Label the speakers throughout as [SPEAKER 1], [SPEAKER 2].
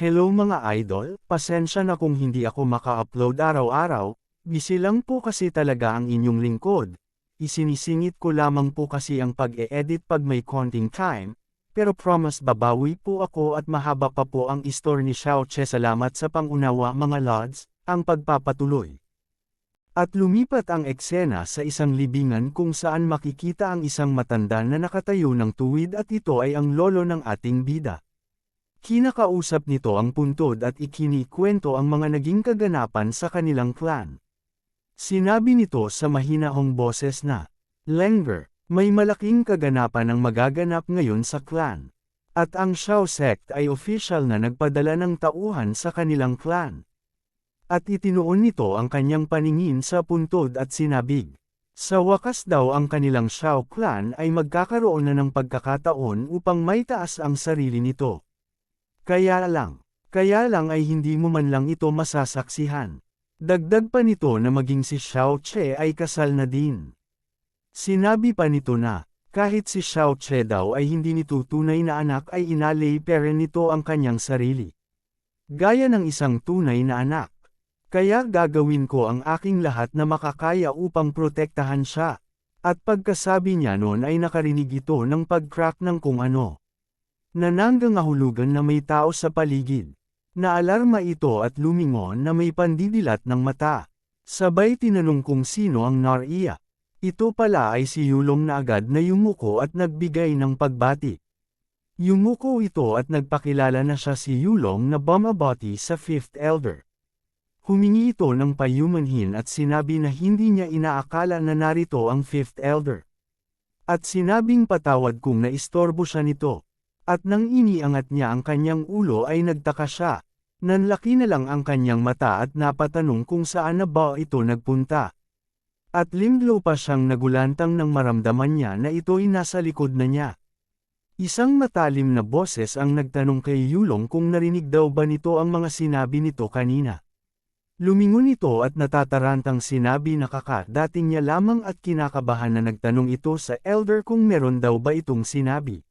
[SPEAKER 1] Hello mga idol, pasensya na kung hindi ako maka-upload araw-araw, busy lang po kasi talaga ang inyong lingkod. Isinisingit ko lamang po kasi ang pag-e-edit pag may konting time, pero promise babawi po ako at mahaba pa po ang store ni Xiao Che. Salamat sa pangunawa mga lods, ang pagpapatuloy. At lumipat ang eksena sa isang libingan kung saan makikita ang isang matanda na nakatayo ng tuwid at ito ay ang lolo ng ating bida. Kinakausap nito ang puntod at ikinikwento ang mga naging kaganapan sa kanilang clan. Sinabi nito sa mahinahong boses na, Lenger, may malaking kaganapan ang magaganap ngayon sa clan. At ang Shao sect ay official na nagpadala ng tauhan sa kanilang clan. At itinuon nito ang kanyang paningin sa puntod at sinabig. Sa wakas daw ang kanilang Shao clan ay magkakaroon na ng pagkakataon upang may taas ang sarili nito. Kaya lang, kaya lang ay hindi mo man lang ito masasaksihan. Dagdag pa nito na maging si Xiao Che ay kasal na din. Sinabi pa nito na, kahit si Xiao Che daw ay hindi nito tunay na anak ay inalay pero nito ang kanyang sarili. Gaya ng isang tunay na anak. Kaya gagawin ko ang aking lahat na makakaya upang protektahan siya. At pagkasabi niya noon ay nakarinig ito ng pag-crack ng kung ano. Nananggang ahulugan na may tao sa paligid. Naalarma ito at lumingon na may pandidilat ng mata. Sabay tinanong kung sino ang nariya. Ito pala ay si Yulong na agad na yumuko at nagbigay ng pagbati. Yumuko ito at nagpakilala na siya si Yulong na bumabati sa Fifth Elder. Humingi ito ng payumanhin at sinabi na hindi niya inaakala na narito ang Fifth Elder. At sinabing patawad kung naistorbo siya nito. At nang iniangat niya ang kanyang ulo ay nagtaka siya. Nanlaki na lang ang kanyang mata at napatanong kung saan na ba ito nagpunta. At limlo pa siyang nagulantang nang maramdaman niya na ito'y nasa likod na niya. Isang matalim na boses ang nagtanong kay Yulong kung narinig daw ba nito ang mga sinabi nito kanina. Lumingon ito at natatarantang sinabi na kaka dating niya lamang at kinakabahan na nagtanong ito sa elder kung meron daw ba itong sinabi.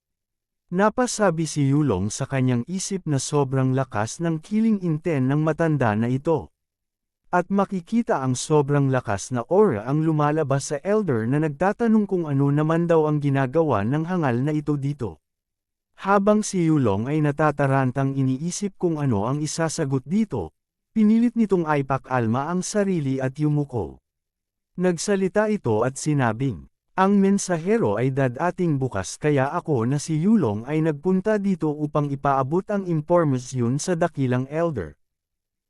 [SPEAKER 1] Napasabi si Yulong sa kanyang isip na sobrang lakas ng killing inten ng matanda na ito. At makikita ang sobrang lakas na aura ang lumalabas sa elder na nagtatanong kung ano naman daw ang ginagawa ng hangal na ito dito. Habang si Yulong ay natatarantang iniisip kung ano ang isasagot dito, Pinilit nitong aipak alma ang sarili at yumuko. Nagsalita ito at sinabing, ang mensahero ay dadating bukas kaya ako na si Yulong ay nagpunta dito upang ipaabot ang impormasyon sa dakilang elder.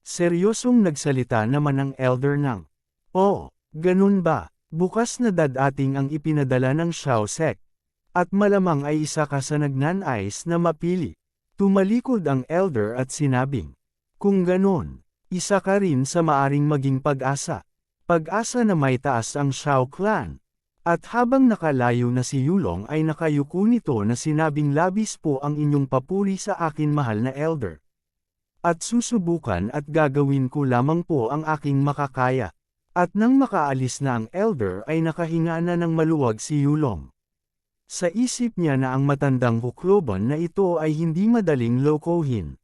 [SPEAKER 1] Seryosong nagsalita naman ang elder ng, Oh, ganun ba, bukas na dadating ang ipinadala ng Shao Sek. At malamang ay isa ka sa nagnanais na mapili. Tumalikod ang elder at sinabing, Kung ganon, isa ka rin sa maaring maging pag-asa. Pag-asa na may taas ang Shao clan. At habang nakalayo na si Yulong ay nakayuko nito na sinabing labis po ang inyong papuri sa akin mahal na elder. At susubukan at gagawin ko lamang po ang aking makakaya. At nang makaalis na ang elder ay nakahinga na ng maluwag si Yulong. Sa isip niya na ang matandang hukloban na ito ay hindi madaling lokohin.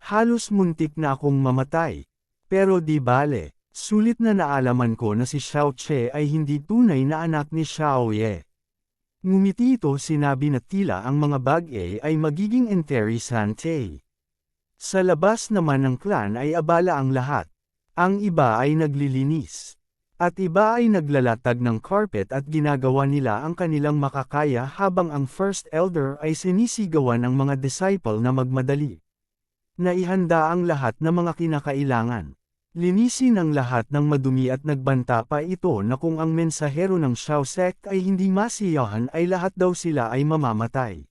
[SPEAKER 1] Halos muntik na akong mamatay. Pero di bale, sulit na naalaman ko na si Xiao Che ay hindi tunay na anak ni Xiao Ye. Ngumiti ito sinabi na tila ang mga bagay ay magiging interesante. Sa labas naman ng clan ay abala ang lahat. Ang iba ay naglilinis. At iba ay naglalatag ng carpet at ginagawa nila ang kanilang makakaya habang ang first elder ay sinisigawan ng mga disciple na magmadali. Naihanda ang lahat ng mga kinakailangan. Linisin ang lahat ng madumi at nagbanta pa ito na kung ang mensahero ng Shao sect ay hindi masiyahan ay lahat daw sila ay mamamatay.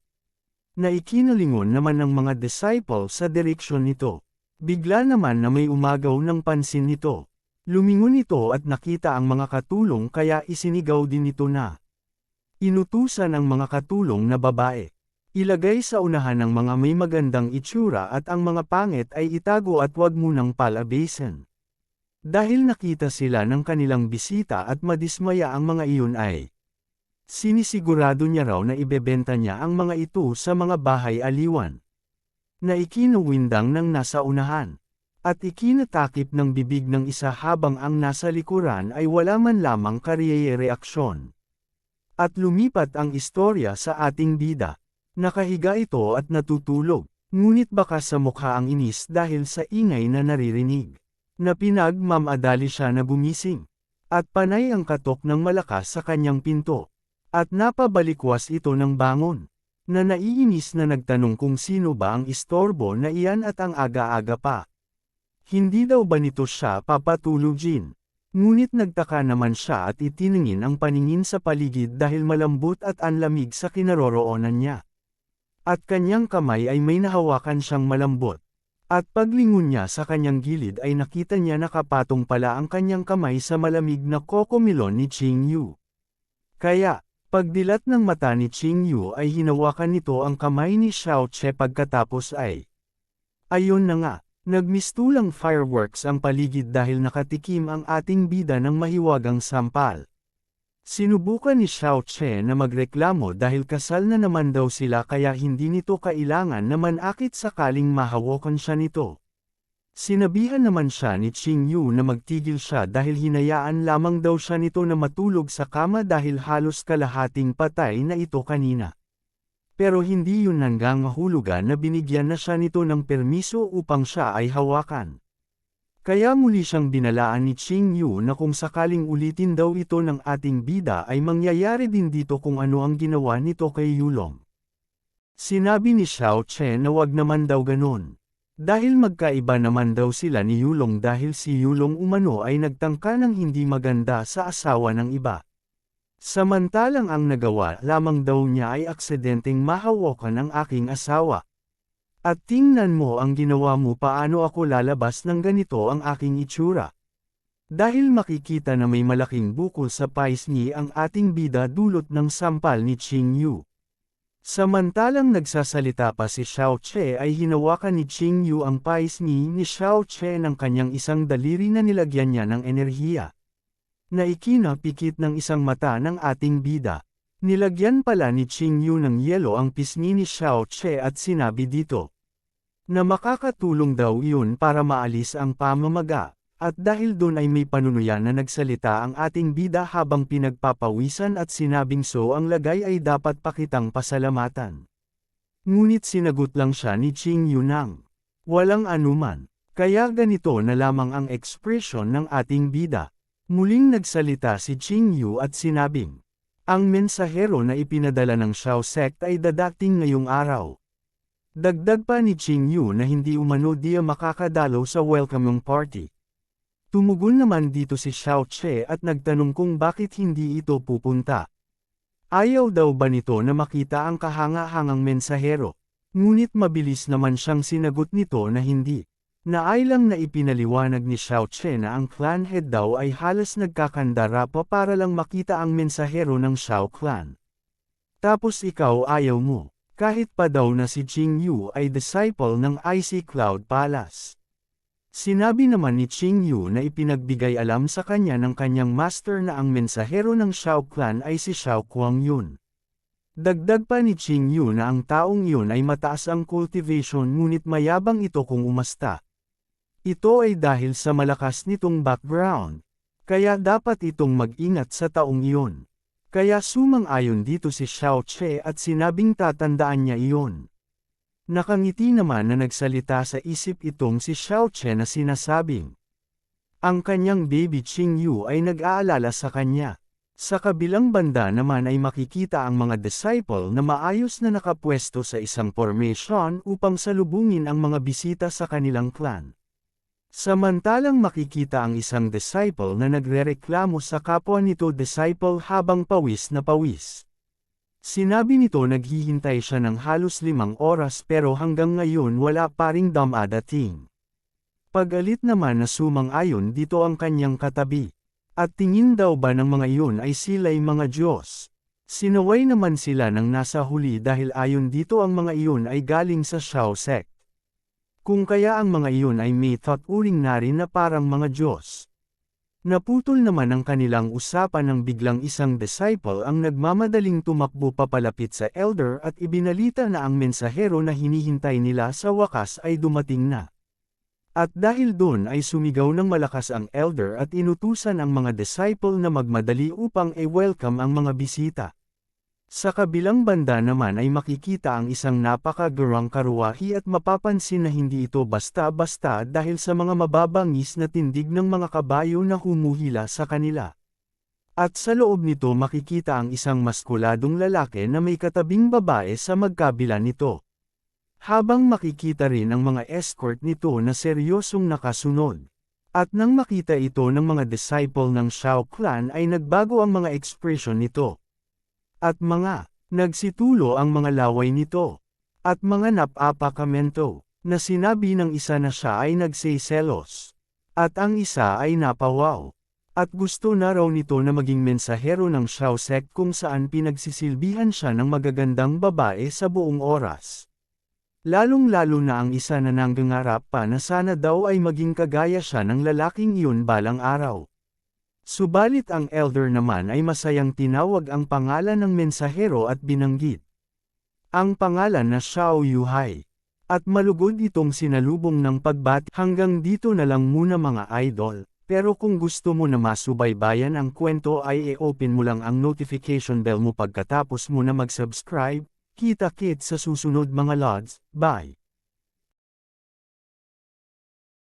[SPEAKER 1] Naikinalingon naman ng mga disciple sa direksyon nito. Bigla naman na may umagaw ng pansin nito. Lumingon ito at nakita ang mga katulong kaya isinigaw din ito na. Inutusan ang mga katulong na babae. Ilagay sa unahan ng mga may magandang itsura at ang mga pangit ay itago at wag munang palabasin. Dahil nakita sila ng kanilang bisita at madismaya ang mga iyon ay sinisigurado niya raw na ibebenta niya ang mga ito sa mga bahay aliwan. na ikinuwindang ng nasa unahan. At ikinatakip ng bibig ng isa habang ang nasa likuran ay wala man lamang kariyeye reaksyon. At lumipat ang istorya sa ating bida. Nakahiga ito at natutulog, ngunit baka sa mukha ang inis dahil sa ingay na naririnig. Na pinagmamadali siya na gumising. At panay ang katok ng malakas sa kanyang pinto. At napabalikwas ito ng bangon. Na naiinis na nagtanong kung sino ba ang istorbo na iyan at ang aga-aga pa. Hindi daw ba nito siya papatulugin? Ngunit nagtaka naman siya at itiningin ang paningin sa paligid dahil malambot at anlamig sa kinaroroonan niya. At kanyang kamay ay may nahawakan siyang malambot. At paglingon niya sa kanyang gilid ay nakita niya nakapatong pala ang kanyang kamay sa malamig na kokomilon ni Ching Yu. Kaya, pagdilat ng mata ni Ching Yu ay hinawakan nito ang kamay ni Xiao Che pagkatapos ay. Ayon na nga, Nagmistulang fireworks ang paligid dahil nakatikim ang ating bida ng mahiwagang sampal. Sinubukan ni Xiao Che na magreklamo dahil kasal na naman daw sila kaya hindi nito kailangan na manakit sakaling mahawakan siya nito. Sinabihan naman siya ni Ching Yu na magtigil siya dahil hinayaan lamang daw siya nito na matulog sa kama dahil halos kalahating patay na ito kanina. Pero hindi yun nanggangahulugan na binigyan na siya nito ng permiso upang siya ay hawakan. Kaya muli siyang binalaan ni Ching Yu na kung sakaling ulitin daw ito ng ating bida ay mangyayari din dito kung ano ang ginawa nito kay Yulong. Sinabi ni Xiao Che na wag naman daw ganun. Dahil magkaiba naman daw sila ni Yulong dahil si Yulong umano ay nagtangka ng hindi maganda sa asawa ng iba. Samantalang ang nagawa lamang daw niya ay aksidenteng mahawakan ang aking asawa. At tingnan mo ang ginawa mo paano ako lalabas ng ganito ang aking itsura. Dahil makikita na may malaking bukol sa pais ni ang ating bida dulot ng sampal ni Ching Yu. Samantalang nagsasalita pa si Xiao Che ay hinawakan ni Ching Yu ang pais ni ni Xiao Che ng kanyang isang daliri na nilagyan niya ng enerhiya na ikinapikit ng isang mata ng ating bida. Nilagyan pala ni Ching Yu ng yelo ang pisngi ni Xiao Che at sinabi dito na makakatulong daw iyon para maalis ang pamamaga, at dahil doon ay may panunuyan na nagsalita ang ating bida habang pinagpapawisan at sinabing so ang lagay ay dapat pakitang pasalamatan. Ngunit sinagot lang siya ni Ching Yu nang walang anuman, kaya ganito na lamang ang ekspresyon ng ating bida. Muling nagsalita si Ching Yu at sinabing, ang mensahero na ipinadala ng Xiao sect ay dadating ngayong araw. Dagdag pa ni Ching Yu na hindi umano diya makakadalo sa welcoming party. Tumugon naman dito si Xiao Che at nagtanong kung bakit hindi ito pupunta. Ayaw daw ba nito na makita ang kahanga-hangang mensahero? Ngunit mabilis naman siyang sinagot nito na hindi. Naay lang na ipinaliwanag ni Xiao Che na ang clan head daw ay halos nagkakandara pa para lang makita ang mensahero ng Xiao clan. Tapos ikaw ayaw mo, kahit pa daw na si Jing Yu ay disciple ng Icy Cloud Palace. Sinabi naman ni Ching Yu na ipinagbigay alam sa kanya ng kanyang master na ang mensahero ng Xiao clan ay si Xiao Kuang Yun. Dagdag pa ni Ching Yu na ang taong yun ay mataas ang cultivation ngunit mayabang ito kung umasta. Ito ay dahil sa malakas nitong background. Kaya dapat itong mag-ingat sa taong iyon. Kaya sumang-ayon dito si Xiao Che at sinabing tatandaan niya iyon. Nakangiti naman na nagsalita sa isip itong si Xiao Che na sinasabing. Ang kanyang baby Ching Yu ay nag-aalala sa kanya. Sa kabilang banda naman ay makikita ang mga disciple na maayos na nakapwesto sa isang formation upang salubungin ang mga bisita sa kanilang clan. Samantalang makikita ang isang disciple na nagrereklamo sa kapwa nito disciple habang pawis na pawis. Sinabi nito naghihintay siya ng halos limang oras pero hanggang ngayon wala pa ring dumadating. Pagalit naman na sumang-ayon dito ang kanyang katabi. At tingin daw ba ng mga iyon ay sila'y mga Diyos? Sinaway naman sila ng nasa huli dahil ayon dito ang mga iyon ay galing sa Shao sect. Kung kaya ang mga iyon ay may thought uring na rin na parang mga Diyos. Naputol naman ang kanilang usapan nang biglang isang disciple ang nagmamadaling tumakbo papalapit sa elder at ibinalita na ang mensahero na hinihintay nila sa wakas ay dumating na. At dahil doon ay sumigaw ng malakas ang elder at inutusan ang mga disciple na magmadali upang i-welcome ang mga bisita. Sa kabilang banda naman ay makikita ang isang napakagarang karuwahi at mapapansin na hindi ito basta-basta dahil sa mga mababangis na tindig ng mga kabayo na humuhila sa kanila. At sa loob nito makikita ang isang maskuladong lalaki na may katabing babae sa magkabila nito. Habang makikita rin ang mga escort nito na seryosong nakasunod. At nang makita ito ng mga disciple ng Shao clan ay nagbago ang mga ekspresyon nito. At mga, nagsitulo ang mga laway nito. At mga napapakamento, na sinabi ng isa na siya ay nagsiselos. At ang isa ay napawaw. At gusto na raw nito na maging mensahero ng Shao sect kung saan pinagsisilbihan siya ng magagandang babae sa buong oras. Lalong-lalo na ang isa na nanggangarap pa na sana daw ay maging kagaya siya ng lalaking iyon balang araw. Subalit ang elder naman ay masayang tinawag ang pangalan ng mensahero at binanggit. Ang pangalan na Xiao Yuhai. At malugod itong sinalubong ng pagbati hanggang dito na lang muna mga idol. Pero kung gusto mo na masubaybayan ang kwento ay i-open mo lang ang notification bell mo pagkatapos mo na mag-subscribe. Kita-kit sa susunod mga lods. Bye!